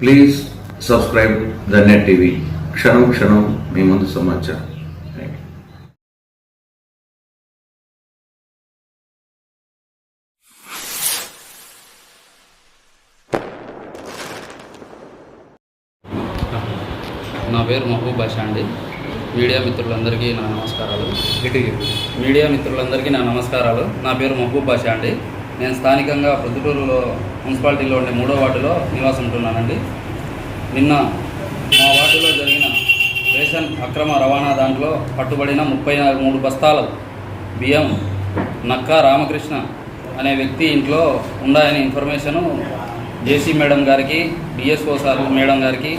Please subscribe the net TV క్షణం క్షణం మీ ముందు సమాచారం. నా పేరు మహబూబ్ బాషా అండి. మీడియా మిత్రులందరికీ నా నమస్కారాలు. మీడియా మిత్రులందరికీ నా నమస్కారాలు. నా పేరు మహబూబ్ బాషా అండి. నేను స్థానికంగా ప్రొద్దుటూరులో మున్సిపాలిటీలో ఉండే మూడో వార్డులో నివాసం ఉంటున్నానండి నిన్న మా వార్డులో జరిగిన రేషన్ అక్రమ రవాణా దాంట్లో పట్టుబడిన ముప్పై మూడు బస్తాలు బియ్యం నక్కా రామకృష్ణ అనే వ్యక్తి ఇంట్లో ఉన్నాయనే ఇన్ఫర్మేషను జేసీ మేడం గారికి డిఎస్ఓ సార్ మేడం గారికి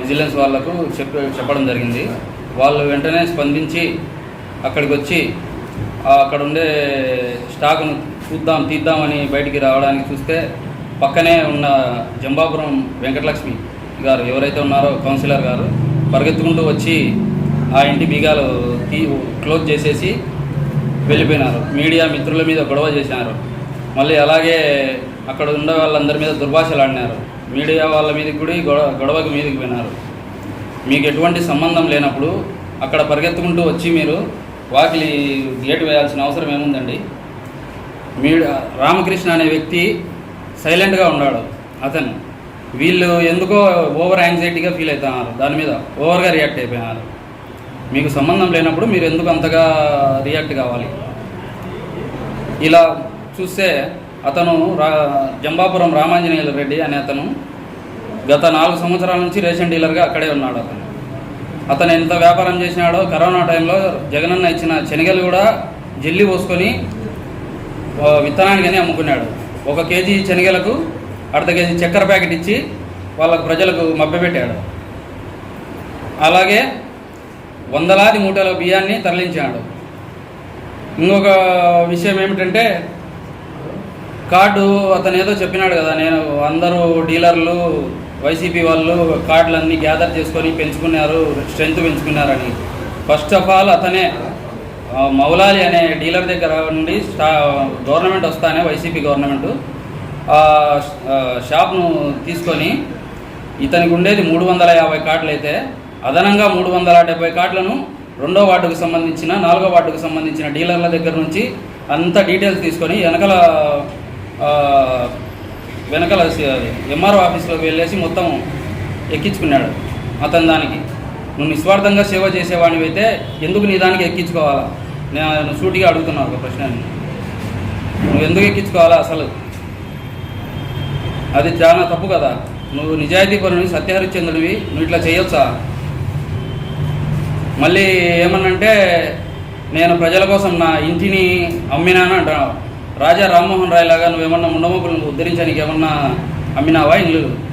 విజిలెన్స్ వాళ్ళకు చెప్ప చెప్పడం జరిగింది. వాళ్ళు వెంటనే స్పందించి అక్కడికి వచ్చి ఆ, అక్కడ ఉండే స్టాక్ను చూద్దాం తీద్దామని బయటికి రావడానికి చూస్తే పక్కనే ఉన్న జంబాపురం వెంకటలక్ష్మి గారు ఎవరైతే ఉన్నారో కౌన్సిలర్ గారు పరిగెత్తుకుంటూ వచ్చి ఆ ఇంటి బీగాలు తీ క్లోజ్ చేసేసి వెళ్ళిపోయినారు. మీడియా మిత్రుల మీద గొడవ చేసినారు మళ్ళీ అలాగే అక్కడ ఉండే వాళ్ళందరి మీద దుర్భాషలు ఆడినారు. మీడియా వాళ్ళ మీదకి కూడా గొడవ గొడవకు మీదకి పోయినారు. మీకు ఎటువంటి సంబంధం లేనప్పుడు అక్కడ పరిగెత్తుకుంటూ వచ్చి మీరు వాకిలి గేటు వేయాల్సిన అవసరం ఏముందండి? మీ రామకృష్ణ అనే వ్యక్తి సైలెంట్గా ఉన్నాడు. అతను వీళ్ళు ఎందుకో ఓవర్ యాంగ్జైటీగా ఫీల్ అవుతున్నారు దాని మీద ఓవర్గా రియాక్ట్ అయిపోయినారు. మీకు సంబంధం లేనప్పుడు మీరు ఎందుకు అంతగా రియాక్ట్ కావాలి? ఇలా చూస్తే అతను రా జంబాపురం రామాంజనేయుల రెడ్డి అనే అతను గత నాలుగు సంవత్సరాల నుంచి రేషన్ డీలర్గా అక్కడే ఉన్నాడు అతను. అతను ఎంత వ్యాపారం చేసినాడో కరోనా టైంలో జగనన్న ఇచ్చిన శనగలు కూడా జల్లి పోసుకొని విత్తనానికని అమ్ముకున్నాడు. ఒక కేజీ శనగలకు అర్ధ కేజీ చక్కెర ప్యాకెట్ ఇచ్చి వాళ్ళకు ప్రజలకు మభ్యపెట్టాడు. అలాగే వందలాది మూటల బియ్యాన్ని తరలించాడు. ఇంకొక విషయం ఏమిటంటే కార్డు అతను ఏదో చెప్పినాడు కదా నేను అందరూ డీలర్లు వైసీపీ వాళ్ళు కార్డులన్నీ గ్యాదర్ చేసుకొని పెంచుకున్నారు స్ట్రెంత్ పెంచుకున్నారని. ఫస్ట్ ఆఫ్ ఆల్ అతనే మౌలాలి అనే డీలర్ దగ్గర నుండి గవర్నమెంట్ వస్తానే వైసీపీ గవర్నమెంట్. ఆ షాప్ను తీసుకొని ఇతనికి ఉండేది మూడు వందల యాభై కార్డులు అయితే అదనంగా మూడు వందల డెబ్బై కార్డులను రెండో వార్డుకు సంబంధించిన నాలుగో వార్డుకు సంబంధించిన డీలర్ల దగ్గర నుంచి అంత డీటెయిల్స్ తీసుకొని వెనకల వెనకల ఎంఆర్ఓ ఆఫీస్లోకి వెళ్ళేసి మొత్తం ఎక్కించుకున్నాడు అతను దానికి. నువ్వు నిస్వార్థంగా సేవ చేసేవాడివి అయితే ఎందుకు నీ దానికి ఎక్కించుకోవాలా? నేను సూటిగా అడుగుతున్నాను ఒక ప్రశ్న నువ్వు ఎందుకు ఎక్కించుకోవాలా అసలు? అది చాలా తప్పు కదా. నువ్వు నిజాయితీ పరుని సత్యహరిశ్చంద్రుడివి నువ్వు ఇట్లా చేయొచ్చా? మళ్ళీ ఏమన్నంటే నేను ప్రజల కోసం నా ఇంటిని అమ్మినాను అంటున్నావు. రాజా రామ్మోహన్ రాయ్ లాగా నువ్వేమన్నా ముండమొక్కులను ఉద్ధరించడానికి ఏమన్నా అమ్మినావా ఇల్లు?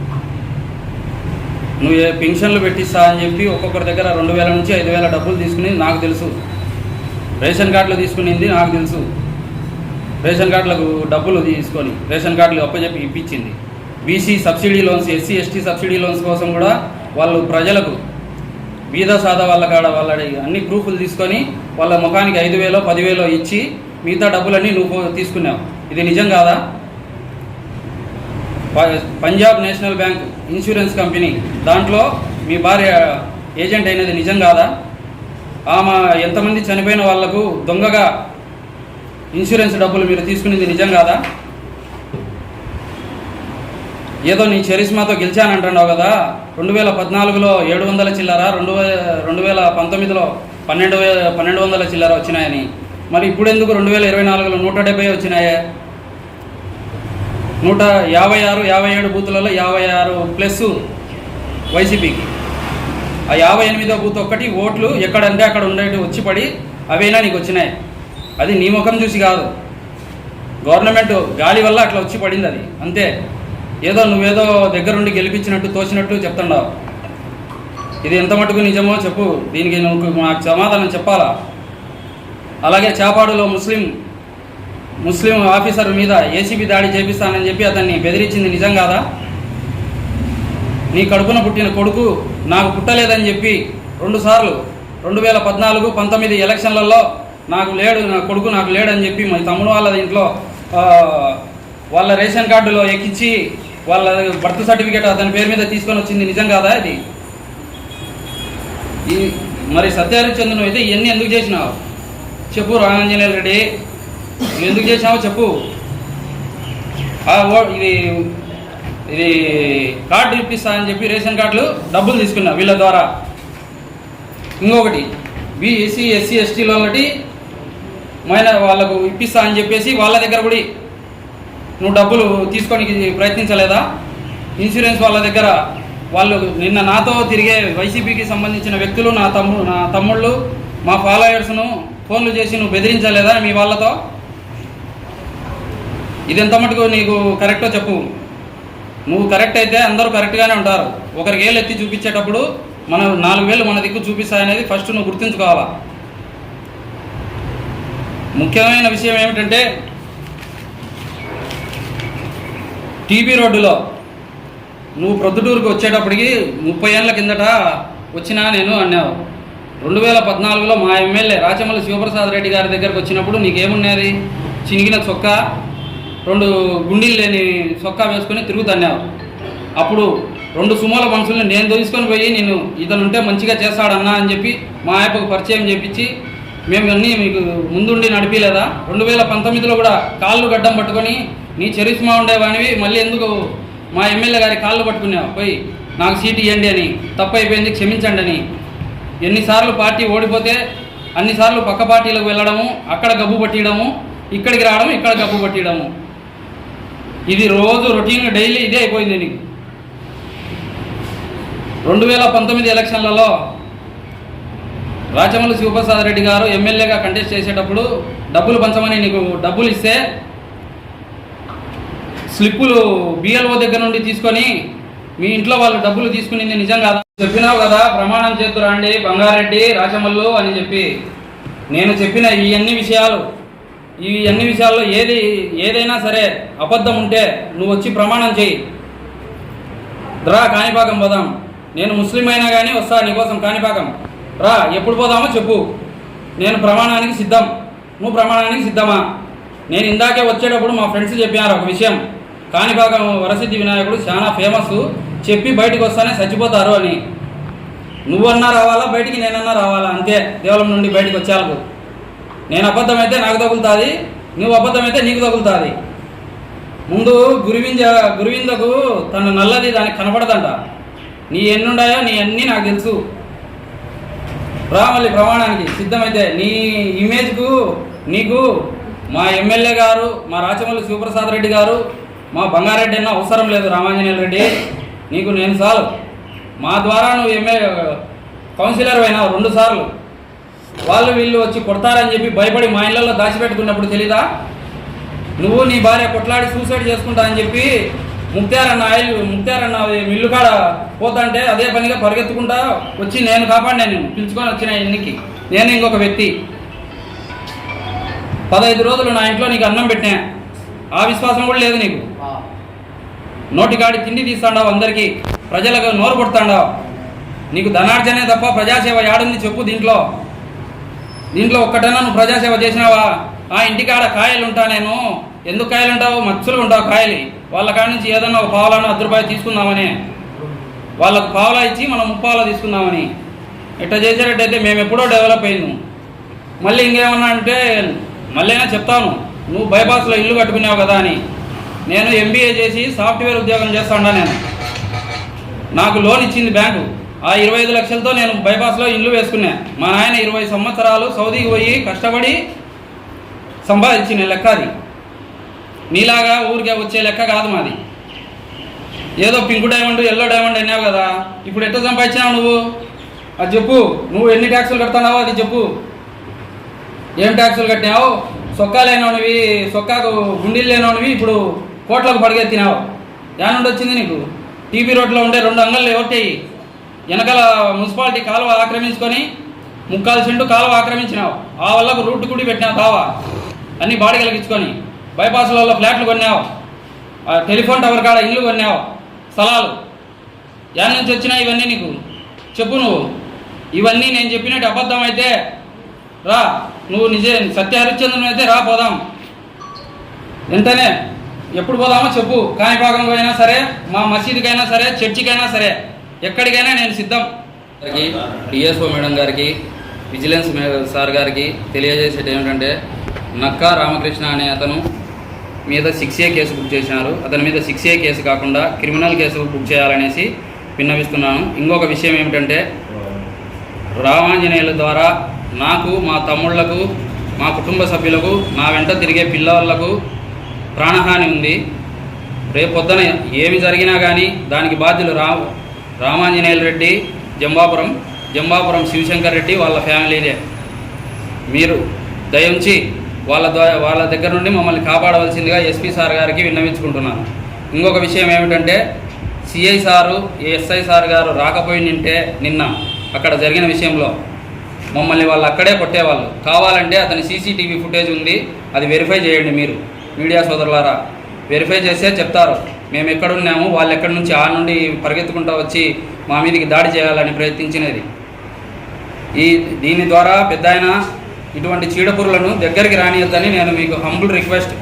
నువ్వు ఏ పెన్షన్లు పెట్టిస్తా అని చెప్పి ఒక్కొక్కరి దగ్గర రెండు వేల నుంచి ఐదు వేల డబ్బులు తీసుకుని నాకు తెలుసు. రేషన్ కార్డులు తీసుకునింది నాకు తెలుసు. రేషన్ కార్డులకు డబ్బులు తీసుకొని రేషన్ కార్డులు అప్పచెప్పి ఇప్పించింది. BC subsidy loans SC ST subsidy loans కోసం కూడా వాళ్ళు ప్రజలకు బీద సాదా వాళ్ళ కాడ వాళ్ళ అన్ని ప్రూఫ్లు తీసుకొని వాళ్ళ ముఖానికి ఐదు వేలో పదివేలో ఇచ్చి మిగతా డబ్బులన్నీ నువ్వు తీసుకున్నావు. ఇది నిజం కాదా? Punjab National Bank insurance company. దాంట్లో మీ భార్య ఏజెంట్ అయినది నిజం కాదా? ఆమె ఎంతమంది చనిపోయిన వాళ్ళకు దొంగగా ఇన్సూరెన్స్ డబ్బులు మీరు తీసుకునేది నిజం కాదా? ఏదో నీ చరిష్మాతో గెలిచానంటున్నావు కదా. రెండు వేల పద్నాలుగులో ఏడు వందల చిల్లర రెండు వే రెండు వేల పంతొమ్మిదిలో పన్నెండు పన్నెండు వందల చిల్లర వచ్చినాయని. మరి ఇప్పుడు ఎందుకు రెండు వేల ఇరవై నాలుగులో నూట డెబ్బై వచ్చినాయే? నూట యాభై ఆరు యాభై ఏడు బూతులలో యాభై ఆరు ప్లస్ వైసీపీకి. ఆ యాభై ఎనిమిదో బూత్ ఒక్కటి ఓట్లు ఎక్కడంటే అక్కడ ఉండేవి వచ్చి పడి అవైనా నీకు వచ్చినాయి? అది నీ ముఖం చూసి కాదు. గవర్నమెంట్ గాలి వల్ల అట్లా వచ్చి పడింది అది. అంతే. ఏదో నువ్వేదో దగ్గరుండి గెలిపించినట్టు తోచినట్టు చెప్తున్నావు ఇది ఎంత మటుకు నిజమో చెప్పు. దీనికి నువ్వు మాకు సమాధానం చెప్పాలా? అలాగే చాపాడులో ముస్లిం ముస్లిం ఆఫీసర్ మీద ఏసీబీ దాడి చేపిస్తానని చెప్పి అతన్ని బెదిరించింది నిజం కాదా? నీ కడుపున పుట్టిన కొడుకు నాకు పుట్టలేదని చెప్పి రెండుసార్లు రెండు వేల పద్నాలుగు పంతొమ్మిది ఎలక్షన్లలో నాకు లేడు నా కొడుకు నాకు లేడని చెప్పి మా తమ్ముడు వాళ్ళ ఇంట్లో వాళ్ళ రేషన్ కార్డులో ఎక్కించి వాళ్ళ బర్త్ సర్టిఫికేట్ అతని పేరు మీద తీసుకొని వచ్చింది. నిజం కాదా ఇది? ఈ మరి సత్యహరిచంద్ర అయితే ఇవన్నీ ఎందుకు చేసినావు? చెప్పు రామాంజనేయ రెడ్డి. ఎందుకు చేసావో చెప్పు. ఇది ఇది కార్డు ఇప్పిస్తా అని చెప్పి రేషన్ కార్డులు డబ్బులు తీసుకున్నా వీళ్ళ ద్వారా. ఇంకొకటి బీఎస్సీ ఎస్సీ ఎస్టీలో ఒకటి మైనర్ వాళ్ళకు ఇప్పిస్తా అని చెప్పేసి వాళ్ళ దగ్గర కూడా నువ్వు డబ్బులు తీసుకోనికి ప్రయత్నించలేదా? ఇన్సూరెన్స్ వాళ్ళ దగ్గర వాళ్ళు నిన్న నాతో తిరిగే వైసీపీకి సంబంధించిన వ్యక్తులు నా తమ్ముడు నా తమ్ముళ్ళు మా ఫాలోయర్స్ను ఫోన్లు చేసి నువ్వు బెదిరించలేదా మీ వాళ్ళతో? ఇది ఎంత మటుకు నీకు కరెక్టో చెప్పు. నువ్వు కరెక్ట్ అయితే అందరూ కరెక్ట్గానే ఉంటారు. ఒకరికి ఏళ్ళు ఎత్తి చూపించేటప్పుడు మనం నాలుగు వేలు మన దిక్కు చూపిస్తాయనేది ఫస్ట్ నువ్వు గుర్తుంచుకోవాలా? ముఖ్యమైన విషయం ఏమిటంటే టీబీ రోడ్డులో నువ్వు ప్రొద్దుటూరుకు వచ్చేటప్పటికి ముప్పై ఏళ్ళ కిందట వచ్చినా నేను అన్నావు. రెండు వేల పద్నాలుగులో మా ఎమ్మెల్యే రాచమల్లి శివప్రసాద్ రెడ్డి గారి దగ్గరకు వచ్చినప్పుడు నీకేమున్నది? చినిగిన చొక్కా? రెండు గుండీలు లేని చొక్కా వేసుకొని తిరుగుతున్నావు అప్పుడు రెండు సుమోల మనుషుల్ని నేను తీసుకొని పోయి నేను ఇతను ఉంటే మంచిగా చేస్తాడన్నా అని చెప్పి మా ఆయపకు పరిచయం చేపించి మేము అన్నీ మీకు ముందుండి నడిపిలేదా? రెండు వేల పంతొమ్మిదిలో కూడా కాళ్ళు గడ్డం పట్టుకొని నీ చరిష్మా ఉండేవానివి మళ్ళీ ఎందుకు మా ఎమ్మెల్యే గారి కాళ్ళు పట్టుకున్నావు పోయి నాకు సీట్ ఇవ్వండి అని తప్పైపోయింది క్షమించండి అని. ఎన్నిసార్లు పార్టీ ఓడిపోతే అన్నిసార్లు పక్క పార్టీలకు వెళ్ళడము అక్కడ గబ్బు పట్టియడము ఇక్కడికి రావడం ఇక్కడ గబ్బు పట్టియడము. ఇది రోజు రొటీన్ డైలీ ఇదే అయిపోయింది నీకు. రెండు వేల పంతొమ్మిది ఎలక్షన్లలో రాచమల్లి శివప్రసాద్ రెడ్డి గారు ఎమ్మెల్యేగా కంటెస్ట్ చేసేటప్పుడు డబ్బులు పంచమని నీకు డబ్బులు ఇస్తే స్లిప్పులు బిఎల్ఓ దగ్గర నుండి తీసుకొని మీ ఇంట్లో వాళ్ళు డబ్బులు తీసుకునింది నిజం కాదా? చెప్పినావు కదా ప్రమాణం చేతురాండి బంగారెడ్డి రాచమల్లు అని చెప్పి. నేను చెప్పిన ఈ అన్ని విషయాలు ఈ అన్ని విషయాల్లో ఏది ఏదైనా సరే అబద్ధం ఉంటే నువ్వు వచ్చి ప్రమాణం చేయి. రా కాణిపాకం పోదాం. నేను ముస్లిం అయినా కానీ వస్తా నీకోసం కాణిపాకం. రా ఎప్పుడు పోదామో చెప్పు. నేను ప్రమాణానికి సిద్ధం. నువ్వు ప్రమాణానికి సిద్ధమా? నేను ఇందాకే వచ్చేటప్పుడు మా ఫ్రెండ్స్ చెప్పారు ఒక విషయం. కాణిపాకం వరసిద్ధి వినాయకుడు చాలా ఫేమస్. చెప్పి బయటకు వస్తానే చచ్చిపోతారు అని. నువ్వన్నా రావాలా? బయటికి నేనన్నా రావాలా? అంతే. దేవాలయం నుండి బయటకు వచ్చేందుకు నేను అబద్ధమైతే నాకు తగులుతుంది నువ్వు అబద్ధమైతే నీకు తగులుతుంది. ముందు గురువింజ గురువిందకు తన నల్లది దానికి కనపడదంట. నీ ఎన్నుండాయో నీ అన్నీ నాకు తెలుసు. రా మళ్ళీ ప్రమాణానికి సిద్ధమైతే నీ ఇమేజ్కు నీకు మా ఎమ్మెల్యే గారు మా రాచమల్లి శివప్రసాద్ రెడ్డి గారు మా బంగారెడ్డి అన్న అవసరం లేదు రామాంజనేయ రెడ్డి. నీకు నేను సార్ మా ద్వారా నువ్వు ఎమ్మె కౌన్సిలర్ అయినావు రెండు సార్లు. వాళ్ళు వీళ్ళు వచ్చి కొడతారని చెప్పి భయపడి మా ఇళ్ళల్లో దాచిపెట్టుకున్నప్పుడు తెలీదా? నువ్వు నీ భార్య కొట్లాడి సూసైడ్ చేసుకుంటా అని చెప్పి ముక్తారన్న ఆయిల్ ముక్తారన్న మిల్లు కాడ పోతాంటే అదే పనిగా పరిగెత్తుకుంటా వచ్చి నేను కాపాడినా నేను పిలుచుకొని వచ్చిన ఎన్నికి నేను ఇంకొక వ్యక్తి. పదహైదు రోజులు నా ఇంట్లో నీకు అన్నం పెట్టినా. ఆ విశ్వాసం కూడా లేదు నీకు. నోటికాడి తిండి తీస్తాడావు అందరికీ. ప్రజలకు నోరు కొడతాడావు. నీకు ధనార్జనే తప్ప ప్రజాసేవ యాడుంది చెప్పు దీంట్లో. దీంట్లో ఒక్కటైనా నువ్వు ప్రజాసేవ చేసినావా? ఆ ఇంటికాడ కాయలు ఉంటా నేను. ఎందుకు కాయలు ఉంటావు మచ్చులు ఉంటావు కాయలు. వాళ్ళ కాడ నుంచి ఏదన్నా ఒక పావులను అర్ధ రూపాయలు తీసుకుందామని. వాళ్ళకు పావులా ఇచ్చి మనం ముప్పావులా తీసుకుందామని. ఇట్లా చేసేటట్టయితే మేము ఎప్పుడో డెవలప్ అయింది మళ్ళీ ఇంకేమన్నా అంటే మళ్ళీ చెప్తాను. నువ్వు బైపాస్లో ఇల్లు కట్టుకున్నావు కదా అని. నేను ఎంబీఏ చేసి సాఫ్ట్వేర్ ఉద్యోగం చేస్తాడా నేను. నాకు లోన్ ఇచ్చింది బ్యాంకు. ఆ ఇరవై ఐదు లక్షలతో నేను బైపాస్లో ఇల్లు వేసుకున్నా. మా నాయన ఇరవై సంవత్సరాలు సౌదీకి పోయి కష్టపడి సంపాదించిన లెక్క అది నీలాగా ఊరికే వచ్చే లెక్క కాదు మాది. ఏదో పింక్ డైమండ్ ఎల్లో డైమండ్ అన్నావు కదా ఇప్పుడు ఎట్లా సంపాదించినావు నువ్వు? అది చెప్పు నువ్వు ఎన్ని ట్యాక్సులు కడుతున్నావో అది చెప్పు. ఏం ట్యాక్సులు కట్టినావు? సొక్కా లేనోనివి సొక్కాకు గుండీలు లేనోనివి ఇప్పుడు కోట్లకు పడిగెత్తినావు నుండి వచ్చింది నీకు? టీబీ రోడ్లో ఉండే రెండు అంగళ్ళు ఎవరిటాయి వెనకాల మున్సిపాలిటీ కాలువ ఆక్రమించుకొని ముక్కాలు సెంటు కాలువ ఆక్రమించినావు. ఆ వల్ల రూట్ కూడా పెట్టినావు కావా అన్ని బాడీ కలిగించుకొని బైపాస్లలో ఫ్లాట్లు కొన్నావు. ఆ టెలిఫోన్ టవర్ కాడ ఇల్లు కొన్నావు. స్థలాలు. యాడ్ నుంచి వచ్చినా ఇవన్నీ నీకు? చెప్పు నువ్వు. ఇవన్నీ నేను చెప్పినట్టు అబద్ధం అయితే రా. నువ్వు నిజే సత్య హరిశ్చంద్రుని అయితే రా పోదాం. వెంటనే ఎప్పుడు పోదామో చెప్పు. కాణిపాకంలో అయినా సరే మా మసీదుకైనా సరే చర్చికైనా సరే. ఎక్కడికైనా నేను సిద్ధం. గారికి డిఎస్ఓ మేడం గారికి విజిలెన్స్ సార్ గారికి తెలియజేసేది ఏమిటంటే నక్కా రామకృష్ణ అనే అతను మీద సిక్స్ ఏ కేసు బుక్ చేసినారు అతని మీద సిక్స్ ఏ కేసు కాకుండా క్రిమినల్ కేసు బుక్ చేయాలనేసి విన్నవిస్తున్నాను. ఇంకొక విషయం ఏమిటంటే రామాంజనేయుల ద్వారా నాకు మా తమ్ముళ్ళకు మా కుటుంబ సభ్యులకు నా వెంట తిరిగే పిల్లవాళ్ళకు ప్రాణహాని ఉంది. రేపొద్దున ఏమి జరిగినా కానీ దానికి బాధ్యులు రా రామాంజనేయుల రెడ్డి జంబాపురం జంబాపురం శివశంకర్ రెడ్డి వాళ్ళ ఫ్యామిలీనే మీరు దయించి వాళ్ళ ద్వారా వాళ్ళ దగ్గర నుండి మమ్మల్ని కాపాడవలసిందిగా ఎస్పీ సార్ గారికి విన్నవించుకుంటున్నాను. ఇంకొక విషయం ఏమిటంటే సిఐ సారు ఎస్ఐ సార్ గారు రాకపోయినంటే నిన్న అక్కడ జరిగిన విషయంలో మమ్మల్ని వాళ్ళు అక్కడే కొట్టేవాళ్ళు. కావాలంటే అతని సీసీటీవీ ఫుటేజ్ ఉంది అది వెరిఫై చేయండి మీరు. మీడియా సోదరులారా వెరిఫై చేస్తే చెప్తారు. మేము ఎక్కడున్నాము వాళ్ళు ఎక్కడి నుంచి ఆ నుండి పరిగెత్తుకుంటూ వచ్చి మా మీదకి దాడి చేయాలని ప్రయత్నించినది. ఈ దీని ద్వారా పెద్ద ఇటువంటి చీడపురులను దగ్గరికి రానియద్దని నేను మీకు హంబుల్ రిక్వెస్ట్